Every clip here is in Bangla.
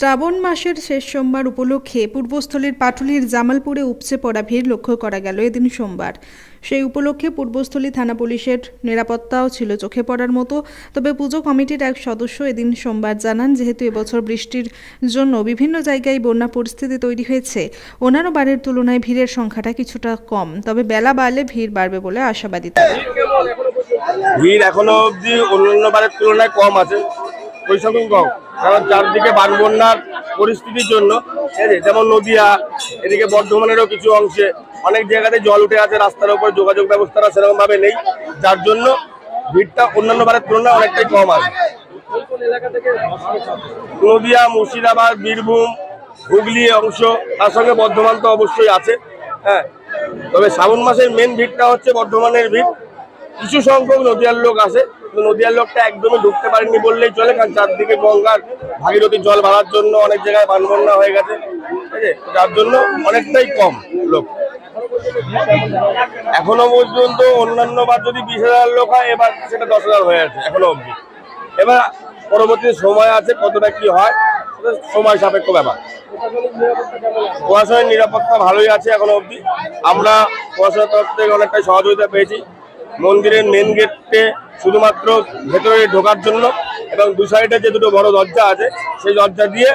শ্রাবণ মাসের শেষ সোমবার উপলক্ষে পূর্বস্থলীর পাটুলির জামালপুরে উপচে পড়া ভিড় লক্ষ্য করা গেল এদিন সোমবার। সেই উপলক্ষে পূর্বস্থলী থানা পুলিশের নিরাপত্তাও ছিল চোখে পড়ার মতো। তবে পুজো কমিটির এক সদস্য এদিন সোমবার জানান, যেহেতু এবছর বৃষ্টির জন্য বিভিন্ন জায়গায় বন্যা পরিস্থিতি তৈরি হয়েছে অন্যান্য বারের তুলনায় ভিড়ের সংখ্যাটা কিছুটা কম। তবে বেলা বাড়লে ভিড় বাড়বে বলে আশাবাদী ভিড় এখনও অবধি অন্যান্য বারের তুলনায় কম আছে। সংখ্যক কম কারণ চারদিকে বান বন্যার পরিস্থিতির জন্য, ঠিক আছে? যেমন নদিয়া, এদিকে বর্ধমানেরও কিছু অংশে অনেক জায়গাতে জল উঠে আছে, রাস্তার উপর যোগাযোগ ব্যবস্থাটা সেরকম ভাবে নেই। যার জন্য ভিড়টা অন্যান্য বারের তুলনায় অনেকটাই কম আছে। নদিয়া, মুর্শিদাবাদ, বীরভূম, হুগলি অংশ, তার সঙ্গে বর্ধমান তো অবশ্যই আছে হ্যাঁ? তবে শ্রাবণ মাসের মেন ভিড়টা হচ্ছে বর্ধমানের ভিড়। কিছু সংখ্যক নদিয়ার লোক আসে নদিয়ার লোকটা একদমই ঢুকতে পারেনি বললেই চলে, কারণ চারদিকে গঙ্গার ভাগীরথীর জল বাড়ার জন্য অনেক জায়গায় বানবন্যা হয়ে গেছে। ঠিক আছে? যার জন্য অনেকটাই কম লোক। এখনও পর্যন্ত অন্যান্য বার যদি বিশ হাজার লোক হয়, এবার সেটা দশ হাজার হয়ে আছে, এখনও অবধি। এবার পরবর্তী সময় আছে, কতটা কি হয় সময় সাপেক্ষ ব্যাপার। প্রশাসনের নিরাপত্তা ভালোই আছে এখনও অবধি। আমরা প্রশাসনের তরফ থেকে অনেকটাই সহযোগিতা পেয়েছি। মন্দিরের মেন গেটে শুধুমাত্র ভেতরে ঢোকার জন্য এবং দু সাইডে যে দুটো বড় দরজা আছে, সেই দরজা দিয়ে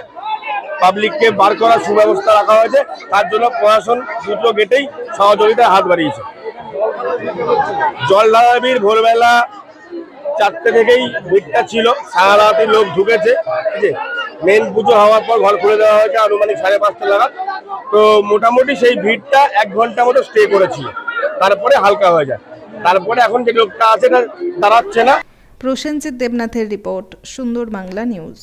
পাবলিককে বার করার সুব্যবস্থা রাখা হয়েছে। তার জন্য প্রশাসন দুটো গেটেই সহযোগিতায় হাত বাড়িয়েছে। জল ঢালা ভিড় ভোরবেলা চারটে থেকেই ভিড়টা ছিল। সারা লোক ঢুকেছে। ঠিক আছে মেন পুজো হওয়ার পর ঘর খুলে দেওয়া হয়েছে আনুমানিক সাড়ে পাঁচটা নাগাদ। তো মোটামুটি সেই ভিড়টা এক ঘণ্টা মতো স্টে করেছিল। তারপরে হালকা হয়ে যায়। তারপরে এখন যে লোকটা আছে এটা দাঁড়াচ্ছে না। প্রসেনজিৎ দেবনাথের রিপোর্ট সুন্দর বাংলা নিউজ।